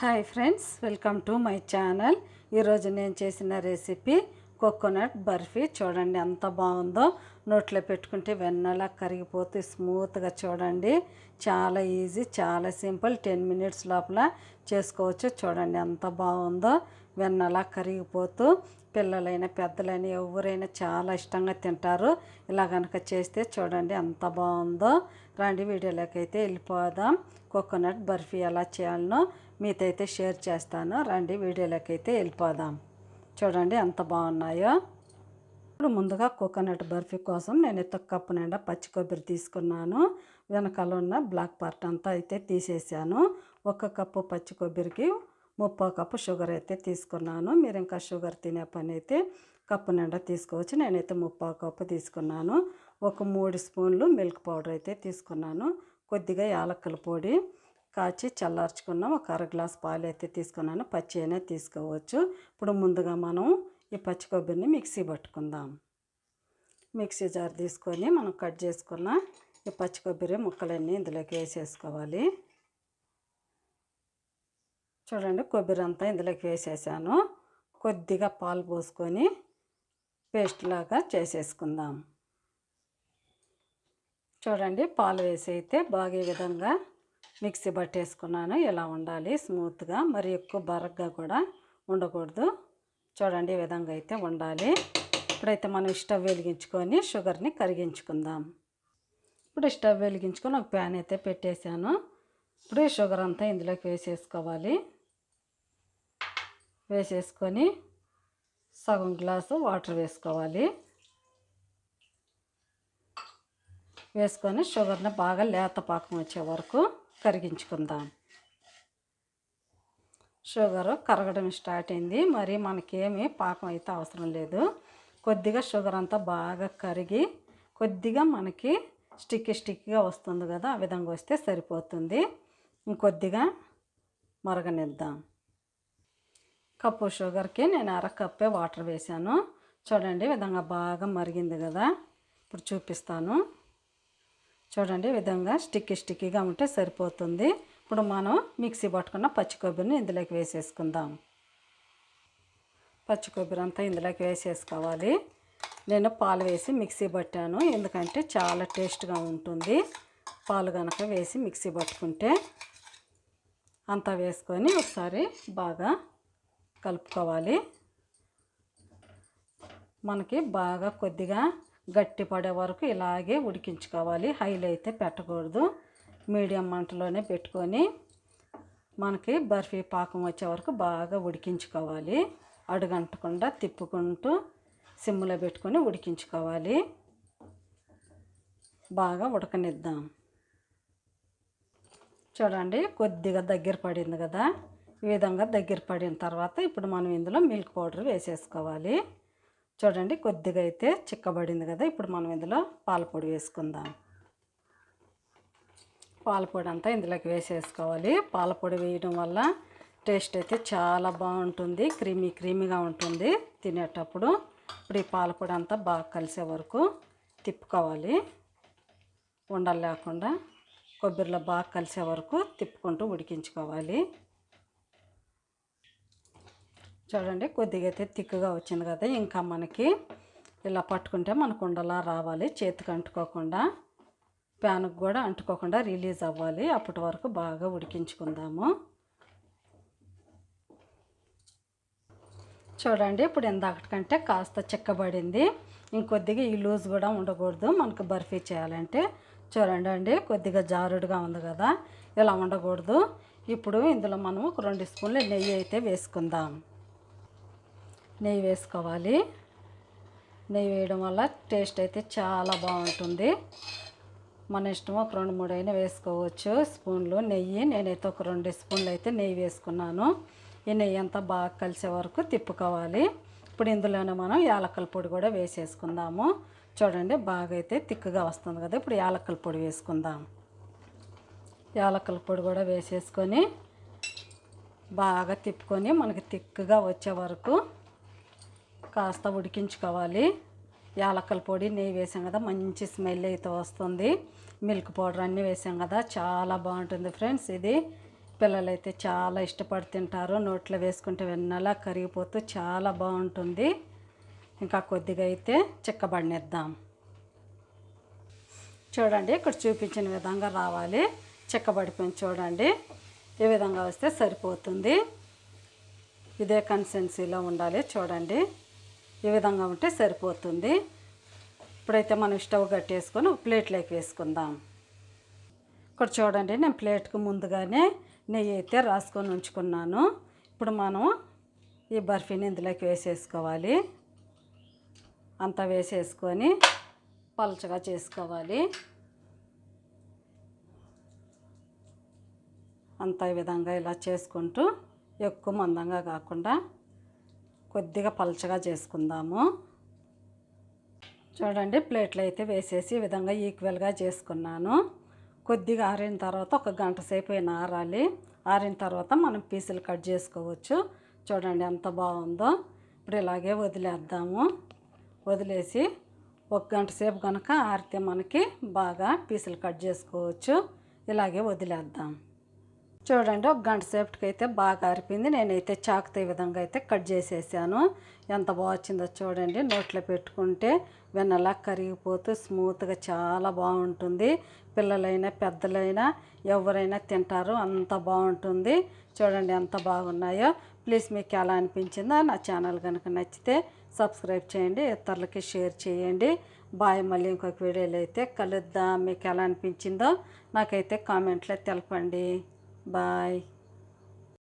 Hi friends welcome to my channel. ఈరోజు నేను చేసిన రెసిపీ కోకోనట్ బర్ఫీ. చూడండి ఎంత బాగుందో. నోట్లో పెట్టుకుంటే వెన్నలా కరిగిపోతే స్మూత్గా చూడండి. చాలా ఈజీ చాలా సింపుల్. టెన్ మినిట్స్ లోపల చేసుకోవచ్చు. చూడండి ఎంత బాగుందో. వెన్నలా కరిగిపోతూ పిల్లలైనా పెద్దలైనా ఎవరైనా చాలా ఇష్టంగా తింటారు. ఇలా కనుక చేస్తే చూడండి ఎంత బాగుందో. రండి వీడియోలోకి అయితే వెళ్ళిపోదాం. కోకోనట్ బర్ఫీ ఎలా చేయాలనో మీతో అయితే షేర్ చేస్తాను. రండి వీడియోలోకి అయితే వెళ్ళిపోదాం. చూడండి ఎంత బాగున్నాయో. ఇప్పుడు ముందుగా కోకోనట్ బర్ఫీ కోసం నేను ఎత్త కప్పు నిండా పచ్చి కొబ్బరి తీసుకున్నాను. వెనకాల ఉన్న బ్లాక్ పార్ట్ అంతా అయితే తీసేసాను. ఒక కప్పు పచ్చి కొబ్బరికి ముప్పా కప్పు షుగర్ అయితే తీసుకున్నాను. మీరు ఇంకా షుగర్ తినే పని అయితే కప్పు నిండా తీసుకోవచ్చు. నేనైతే ముప్పా కప్పు తీసుకున్నాను. ఒక మూడు స్పూన్లు మిల్క్ పౌడర్ అయితే తీసుకున్నాను. కొద్దిగా యాలక్కల పొడి కాచి చల్లార్చుకున్న. ఒక అర గ్లాస్ పాలు అయితే తీసుకున్నాను. పచ్చి అయినా తీసుకోవచ్చు. ఇప్పుడు ముందుగా మనం ఈ పచ్చి కొబ్బరిని మిక్సీ పట్టుకుందాం. మిక్సీ జార్ తీసుకొని మనం కట్ చేసుకున్న ఈ పచ్చి కొబ్బరి ముక్కలన్నీ ఇందులోకి వేసేసుకోవాలి. చూడండి కొబ్బరి అంతా ఇందులోకి వేసేసాను. కొద్దిగా పాలు పోసుకొని పేస్ట్ లాగా చేసేసుకుందాం. చూడండి పాలు వేసి అయితే బాగా ఈ విధంగా మిక్సీ పట్టేసుకున్నాను. ఇలా ఉండాలి? స్మూత్గా మరి ఎక్కువ బరగ్గా కూడా ఉండకూడదు. చూడండి ఈ విధంగా అయితే ఉండాలి. ఇప్పుడైతే మనం స్టవ్ వెలిగించుకొని షుగర్ని కరిగించుకుందాం. ఇప్పుడు స్టవ్ వెలిగించుకొని ఒక ప్యాన్ అయితే పెట్టేశాను. ఇప్పుడు షుగర్ అంతా ఇందులోకి వేసేసుకోవాలి. వేసేసుకొని సగం గ్లాసు వాటర్ వేసుకోవాలి. వేసుకొని షుగర్ని బాగా లేత పాకం వచ్చే వరకు కరిగించుకుందాం. షుగర్ కరగడం స్టార్ట్ అయింది. మరి మనకేమి పాకం అయితే అవసరం లేదు. కొద్దిగా షుగర్ అంతా బాగా కరిగి కొద్దిగా మనకి స్టిక్కి స్టిక్గా వస్తుంది కదా ఆ విధంగా వస్తే సరిపోతుంది. ఇంకొద్దిగా మరగనిద్దాం. కప్పు షుగర్కి నేను అర కప్పే వాటర్ వేసాను చూడండి విధంగా బాగా మరిగింది కదా. ఇప్పుడు చూపిస్తాను. చూడండి విధంగా స్టిక్కీ స్టిక్కీగా ఉంటే సరిపోతుంది. ఇప్పుడు మనం మిక్సీ పట్టుకున్న పచ్చి కొబ్బరిని ఇందులోకి వేసేసుకుందాం. పచ్చి కొబ్బరి అంతా ఇందులోకి వేసేసుకోవాలి. నేను పాలు వేసి మిక్సీ పట్టాను. ఎందుకంటే చాలా టేస్ట్గా ఉంటుంది. పాలు కనుక వేసి మిక్సీ పట్టుకుంటే అంతా వేసుకొని ఒకసారి బాగా కలుపుకోవాలి. మనకి బాగా కొద్దిగా గట్టి పడే వరకు ఇలాగే ఉడికించుకోవాలి. హైలో అయితే పెట్టకూడదు. మీడియం మంటలోనే పెట్టుకొని మనకి బర్ఫీ పాకం వచ్చే వరకు బాగా ఉడికించుకోవాలి. అడుగంటకుండా తిప్పుకుంటూ సిమ్లో పెట్టుకొని ఉడికించుకోవాలి. బాగా ఉడకనిద్దాం. చూడండి కొద్దిగా దగ్గర పడింది కదా. ఈ విధంగా దగ్గర పడిన తర్వాత ఇప్పుడు మనం ఇందులో మిల్క్ పౌడర్ వేసేసుకోవాలి. చూడండి కొద్దిగా అయితే చిక్కబడింది కదా ఇప్పుడు మనం ఇందులో పాలపొడి వేసుకుందాం. పాలపొడి అంతా ఇందులోకి వేసేసుకోవాలి. పాలపొడి వేయడం వల్ల టేస్ట్ అయితే చాలా బాగుంటుంది క్రీమీ క్రీమీగా ఉంటుంది తినేటప్పుడు. ఇప్పుడు ఈ పాలపొడి అంతా బాగా కలిసే వరకు తిప్పుకోవాలి. ఉండలు లేకుండా కొబ్బరిలో బాగా కలిసే వరకు తిప్పుకుంటూ ఉడికించుకోవాలి. చూడండి కొద్దిగా అయితే తిక్కుగా వచ్చింది కదా. ఇంకా మనకి ఇలా పట్టుకుంటే మనకు ఉండలా రావాలి. చేతికి అంటుకోకుండా ప్యాన్కి కూడా అంటుకోకుండా రిలీజ్ అవ్వాలి. అప్పటి వరకు బాగా ఉడికించుకుందాము. చూడండి ఇప్పుడు ఇందాకటికంటే కాస్త చిక్కబడింది. ఇంకొద్దిగా ఈ లూజ్ కూడా ఉండకూడదు. మనకు బర్ఫీ చేయాలంటే. చూడండి అండి కొద్దిగా జారుడుగా ఉంది కదా. ఇలా ఉండకూడదు. ఇప్పుడు ఇందులో మనం ఒక రెండు స్పూన్లు నెయ్యి అయితే వేసుకుందాం. నెయ్యి వేసుకోవాలి. నెయ్యి వేయడం వల్ల టేస్ట్ అయితే చాలా బాగుంటుంది. మన ఇష్టం ఒక రెండు మూడు అయినా వేసుకోవచ్చు. స్పూన్లు నెయ్యి. నేనైతే ఒక రెండు స్పూన్లు అయితే నెయ్యి వేసుకున్నాను. ఈ నెయ్యి అంతా బాగా కలిసే వరకు తిప్పుకోవాలి. ఇప్పుడు ఇందులోనే మనం యాలక్కల పొడి కూడా వేసేసుకుందాము. చూడండి బాగా అయితే తిక్కుగా వస్తుంది కదా. ఇప్పుడు యాలక్కల పొడి వేసుకుందాం. యాలక్కల పొడి కూడా వేసేసుకొని బాగా తిప్పుకొని మనకి తిక్కుగా వచ్చే వరకు కాస్త ఉడికించుకోవాలి. యాలక్కల పొడి నెయ్యి వేసాం కదా మంచి స్మెల్ అయితే వస్తుంది. మిల్క్ పౌడర్ అన్నీ వేసాం కదా చాలా బాగుంటుంది ఫ్రెండ్స్ ఇది. పిల్లలైతే చాలా ఇష్టపడి తింటారు. నోట్లో వేసుకుంటే వెన్నలా కరిగిపోతూ చాలా బాగుంటుంది. ఇంకా కొద్దిగా అయితే చిక్కబడినిద్దాం చూడండి ఇక్కడ చూపించిన విధంగా రావాలి. చిక్కబడిపోయింది చూడండి. ఈ విధంగా వస్తే సరిపోతుంది. ఇదే కన్సిస్టెన్సీలో ఉండాలి చూడండి. ఈ విధంగా ఉంటే సరిపోతుంది. ఇప్పుడైతే మనం స్టవ్ కట్టేసుకొని ప్లేట్లోకి వేసుకుందాం. ఇక్కడ చూడండి నేను ప్లేట్కి ముందుగానే నెయ్యి అయితే రాసుకొని ఉంచుకున్నాను. ఇప్పుడు మనం ఈ బర్ఫీని ఇందులోకి వేసేసుకోవాలి. అంతా వేసేసుకొని పలచగా చేసుకోవాలి. అంతా ఈ విధంగా ఇలా చేసుకుంటూ ఎక్కువ మందంగా కాకుండా కొద్దిగా పలచగా చేసుకుందాము. చూడండి ప్లేట్లు అయితే వేసేసి ఈ విధంగా ఈక్వల్గా చేసుకున్నాను. కొద్దిగా ఆరిన తర్వాత ఒక గంట సేపు అయినా ఆరాలి. ఆరిన తర్వాత మనం పీసులు కట్ చేసుకోవచ్చు. చూడండి ఎంత బాగుందో. ఇప్పుడు ఇలాగే వదిలేద్దాము. వదిలేసి ఒక గంట సేపు కనుక ఆరితే మనకి బాగా పీసులు కట్ చేసుకోవచ్చు. ఇలాగే వదిలేద్దాం. చూడండి ఒక గంట సేపటికి అయితే బాగా అరిపింది నేనైతే చాకుతో ఈ విధంగా అయితే కట్ చేసేసాను. ఎంత బాగా చూడండి. నోట్లో పెట్టుకుంటే వెన్నలా కరిగిపోతూ స్మూత్గా చాలా బాగుంటుంది. పిల్లలైనా పెద్దలైనా ఎవరైనా తింటారు అంత బాగుంటుంది. చూడండి ఎంత బాగున్నాయో. ప్లీజ్ మీకు ఎలా అనిపించిందో నా ఛానల్ కనుక నచ్చితే సబ్స్క్రైబ్ చేయండి ఇతరులకి షేర్ చేయండి. బాయ్. మళ్ళీ ఇంకొక వీడియోలో అయితే కలుద్దాం. మీకు ఎలా అనిపించిందో నాకైతే కామెంట్లో తెలపండి. బాయ్